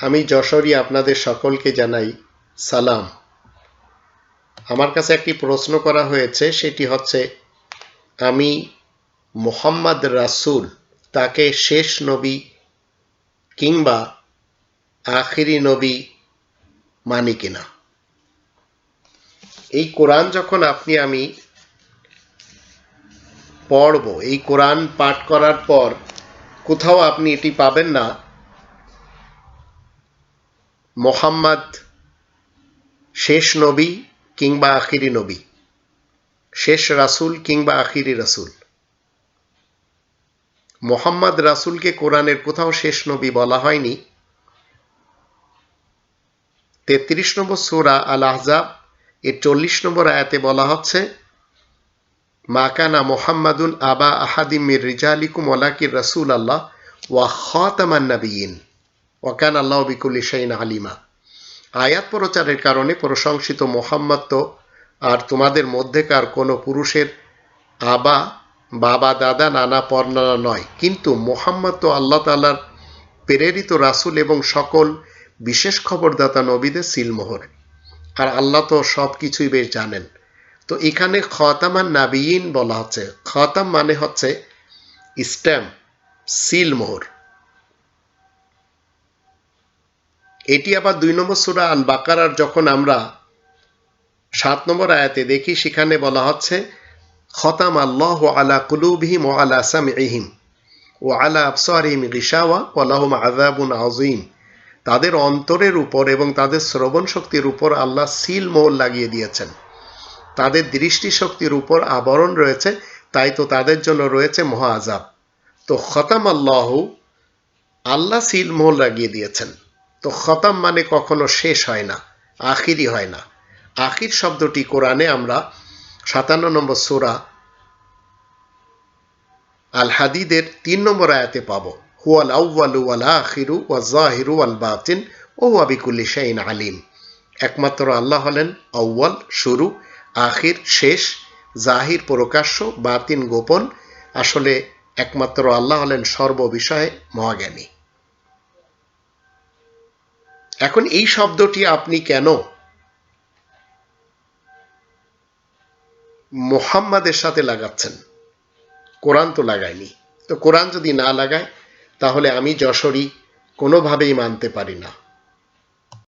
আমি যশোরী আপনাদের সকলকে জানাই সালাম। আমার কাছে একটি প্রশ্ন করা হয়েছে, সেটি হচ্ছে, আমি মোহাম্মদ রাসূল, তাকে শেষ নবী কিংবা আখিরি নবী মানি কিনা? এই কোরআন যখন আপনি, আমি পড়ব, এই কোরআন পাঠ করার পর কোথাও আপনি এটি পাবেন না মোহাম্মদ শেষ নবী কিংবা আখিরি নবী। শেষ রাসূল কিংবা আখিরি রাসূল। মোহাম্মদ রাসূলকে কোরআনের কোথাও শেষ নবী বলা হয়নি। তেত্রিশ নম্বর সুরা আল আহজাব এর চল্লিশ নম্বর আয়াতে বলা হচ্ছে মাকানা মোহাম্মদুন আবা আহাদিম মির রিজালিকুম ওলাকির রাসূল আল্লাহ ওয়া খাতামান ওয়াকান আল্লাহ বিকুল্লি শাইন আলিমা। আয়াত প্রচারের কারণে প্রশংসিত মোহাম্মদ তো আর তোমাদের মধ্যেকার কোনো পুরুষের আবা, বাবা, দাদা, নানা, পর্নানা নয়। কিন্তু মোহাম্মদ তো আল্লাহ তালার প্রেরিত রাসূল এবং সকল বিশেষ খবরদাতা নবীদের সিলমোহর। আর আল্লাহ তো সব কিছুই বেশ জানেন। তো এখানে খতামান নাবিয়িন বলা হচ্ছে। খতাম মানে হচ্ছে স্ট্যাম্প, সিলমোহর। এটি আবার দুই নম্বর সুরা আল বাকারার যখন আমরা সাত নম্বর আয়াতে দেখি, সেখানে বলা হচ্ছে, খতাম আল্লাহ আলা কুলুবহিম ও আলা আসাম সামিহিম ও আলা আফসারিম গিসাওয়া ওলাহম আজাবুন আজিম তাদের অন্তরের উপর এবং তাদের শ্রবণ শক্তির উপর আল্লাহ সিল মোহর লাগিয়ে দিয়েছেন। তাদের দৃষ্টিশক্তির উপর আবরণ রয়েছে, তাই তো তাদের জন্য রয়েছে মহা আজাব তো খতাম আল্লাহ আল্লাহ সিল মোহর লাগিয়ে দিয়েছেন। তো খতাম মানে কখনো শেষ হয় না আখিরই হয় না। আখির শব্দটি কোরআনে আমরা সাতান্ন নম্বর সোরা আল হাদিদের তিন নম্বর আয়াতে পাব। হুয়াল আউ্বালু ওয়াল আখিরু ওয়া জাহিরু ওয়াল বাতিন ও ওয়াবিকুল্লি শাইন আলিম। একমাত্র আল্লাহ হলেন আউ্বাল শুরু, আখির, শেষ, জাহির, প্রকাশ্য, বাতিন, গোপন। আসলে একমাত্র আল্লাহ হলেন সর্ববিষয়ে মহাজ্ঞানী। এখন এই শব্দটি আপনি কেন মোহাম্মদের সাথে লাগাচ্ছেন? কোরআন তো লাগায়নি। তো কোরআন যদি না লাগায়, তাহলে আমি যশোরী কোনোভাবেই মানতে পারি না।